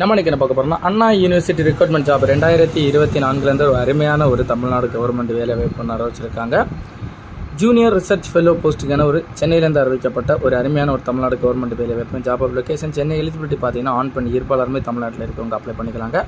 நம்ம என்ன பார்க்க போகிறோம்னா அண்ணா யூனிவர்சிட்டி ரெக்ரூட்மெண்ட் ஜாப் ரெண்டாயிரத்தி இருபத்தி நான்குலேருந்து ஒரு அருமையான ஒரு தமிழ்நாடு கவர்மெண்ட் வேலை வாய்ப்பு அறிவிச்சிருக்காங்க. ஜூனியர் ரிசர்ச் ஃபெல்லோ போஸ்ட்டுக்கான ஒரு சென்னையிலேருந்து அறிவிக்கப்பட்ட ஒரு அருமையான ஒரு தமிழ்நாடு கவர்மெண்ட் வேலை வாய்ப்பு ஜாப் அப்ளிகேஷன் சென்னை எலிஜிபிலிட்டி பார்த்தீங்கன்னா ஆன் பண்ணி இருப்பாளருமே தமிழ்நாட்டில் இருக்கவங்க அப்ளை பண்ணிக்கலாங்க.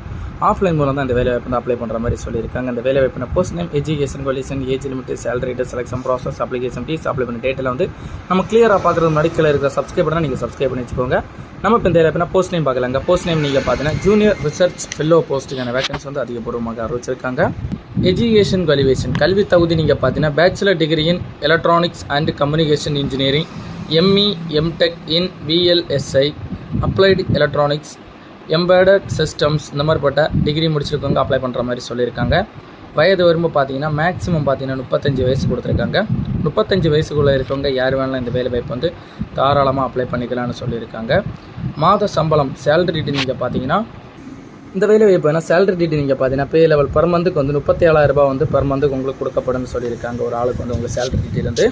ஆஃப்லைன் மூலம் தான் இந்த வேலை வாய்ப்பு அப்ளை பண்ணுற மாதிரி சொல்லியிருக்காங்க. இந்த வேலை வாய்ப்பு post name education qualification age limit salary selection process application fee apply பண்ண டேட்டில் வந்து நம்ம கிளியராக பார்க்குறது முன்னாடி கீழே இருக்கிற சப்ஸ்கிரைப் பண்ணால் நீங்கள் சப்ஸ்கிரைப் பண்ணி வச்சுக்கோங்க. நம்ம இப்போ இந்த வேலை போஸ்ட் நேம் பார்க்கலாங்க. போஸ்ட் நேம் நீங்கள் பார்த்தீங்கன்னா ஜூனியர் ரிசர்ச் ஃபெல்லோ போஸ்ட்டுக்கான வேகன்ஸ் வந்து அதிகபூர்வமாக அறிவிச்சிருக்காங்க எஜுகேஷன் குவாலிஃபிகேஷன் கல்வி தகுதி நீங்கள் பார்த்தீங்கன்னா bachelor degree in electronics and communication engineering ME MTech in VLSI applied electronics embedded systems இந்த மாதிரிப்பட்ட டிகிரி முடிச்சிருக்கவங்க அப்ளை பண்ணுற மாதிரி சொல்லியிருக்காங்க. வயது வரம்பு பார்த்தீங்கன்னா மேக்ஸிமம் பார்த்தீங்கன்னா முப்பத்தஞ்சு வயசு கொடுத்துருக்காங்க. முப்பத்தஞ்சு வயசுக்குள்ளே இருக்கவங்க யார் வேணாலும் இந்த வேலை வாய்ப்பு வந்து தாராளமாக அப்ளை பண்ணிக்கலாம்னு சொல்லியிருக்காங்க. மாத சம்பளம் சேலரி நீங்கள் பார்த்தீங்கன்னா இந்த வேலை வாய்ப்பு வேணால் சேலரி டீட்டு நீங்கள் பார்த்தீங்கன்னா பே லெவல் பர் மந்த்துக்கு வந்து முப்பத்தி ஏழாயிரரூபா வந்து பர் மந்த்துக்கு உங்களுக்கு கொடுக்கப்படும்னு சொல்லியிருக்காங்க. ஒரு ஆளுக்கு வந்து உங்கள் சேலரி டீட்டிலேருந்து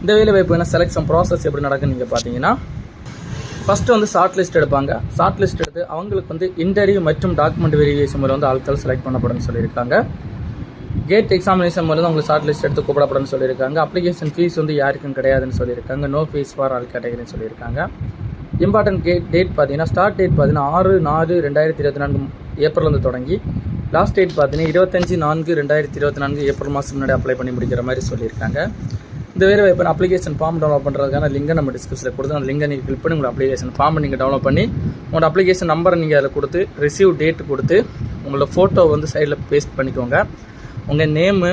இந்த வேலை வாய்ப்பு வேணால் செலெக்ஷன் ப்ராசஸ் எப்படி நடக்குன்னு நீங்கள் பார்த்தீங்கன்னா ஃபஸ்ட்டு வந்து ஷார்ட் லிஸ்ட் எடுப்பாங்க. ஷார்ட் லிஸ்ட் எடுத்து அவங்களுக்கு வந்து இன்டர்வியூ மற்றும் டாக்குமெண்ட் வெரிஃபிகேஷன் மூலம் வந்து ஆட்கள் செலக்ட் பண்ணப்படும்னு சொல்லியிருக்காங்க. கேட் எக்ஸாமினேஷன் மூலம் உங்களுக்கு ஷார்ட் லிஸ்ட் எடுத்து கூப்பிடப்படும்னு சொல்லியிருக்காங்க. அப்ளிகேஷன் ஃபீஸ் வந்து யாருக்கும் கிடையாதுன்னு சொல்லியிருக்காங்க. நோ ஃபீஸ் ஃபார் ஆல் கேட்டகரின்னு சொல்லியிருக்காங்க. இம்பார்ட்டன்ட் கேட் டேட் பார்த்தீங்கன்னா ஸ்டார்ட் டேட் பார்த்தீங்கன்னா ஆறு நாலு ரெண்டாயிரத்தி இருபத்தி நான்கு ஏப்ரல்லேருந்து தொடங்கி லாஸ்ட் டேட் பார்த்தீங்கன்னா இருபத்தஞ்சி நான்கு ரெண்டாயிரத்தி இருபத்தி நான்கு ஏப்ரல் மாதம் முன்னாடி அப்ளை பண்ணி முடிக்கிற மாதிரி சொல்லியிருக்காங்க. இந்த வேறு இப்போ அப்ளிகேஷன் ஃபார்ம் டவுன்லோட் பண்ணுறதுக்கான லிங்கை நம்ம டிஸ்கிரிப்ஷனில் கொடுத்து அந்த லிங்கை நீங்கள் கிளிக் பண்ணி உங்களோட அப்ளிகேஷன் ஃபார்மை நீங்கள் டவுன்லோட் பண்ணி உங்களோட அப்ளிகேஷன் நம்பரை நீங்கள் அதில் கொடுத்து ரிசீவ் டேட் கொடுத்து உங்களோட ஃபோட்டோ வந்து சைடில் பேஸ்ட் பண்ணிக்கோங்க. உங்கள் நேமு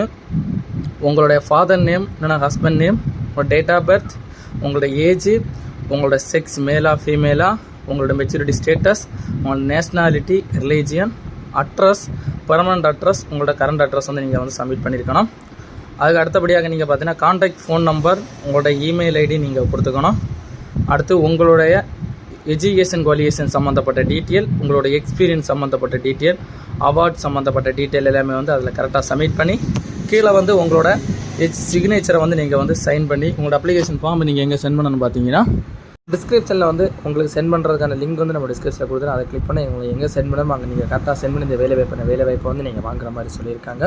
உங்களுடைய ஃபாதர் நேம் இல்லைனா ஹஸ்பண்ட் நேம் உங்களோட டேட் ஆஃப் பர்த் உங்களோட ஏஜ் உங்களோட செக்ஸ் மேலா ஃபீமேலா உங்களோட மெச்சூரிட்டி ஸ்டேட்டஸ் உங்களோட nationality religion address permanent address உங்களோட கரண்ட் அட்ரஸ் வந்து நீங்கள் வந்து சப்மிட் பண்ணியிருக்கணும் அதுக்கு அடுத்தபடியாக நீங்கள் பார்த்தீங்கன்னா காண்டாக்ட் ஃபோன் நம்பர் உங்களோட இமெயில் ஐடி நீங்கள் கொடுத்துக்கணும். அடுத்து உங்களுடைய எஜுகேஷன் குவாலிஃபிகேஷன் சம்மந்தப்பட்ட டீட்டெயில் உங்களோட எக்ஸ்பீரியன்ஸ் சம்மந்தப்பட்ட டீட்டெயில் அவார்ட் சம்மந்தப்பட்ட டீட்டெயில் எல்லாமே வந்து அதில் கரெக்டாக சப்மிட் பண்ணி கீழே வந்து உங்களோட எச் சிக்னேச்சரை வந்து நீங்கள் வந்து சைன் பண்ணி உங்களோட அப்ளிகேஷன் ஃபார்ம் நீங்கள் எங்கே சென்ட் பண்ணணும்னு பார்த்தீங்கன்னா டிஸ்கிரிப்ஷனில் வந்து உங்களுக்கு சென்ட் பண்ணுறதுக்கான லிங்க் வந்து நம்ம டிஸ்கிரிப்ஷனில் கொடுத்து அதை கிளிக் பண்ணி உங்களுக்கு எங்கே சென்ட் பண்ணணும் அங்கே நீங்கள் கரெக்டாக சென்ட் பண்ணி இந்த வேலை வாய்ப்பு வேலை வாய்ப்பை வந்து நீங்கள் வாங்குற மாதிரி சொல்லியிருக்காங்க.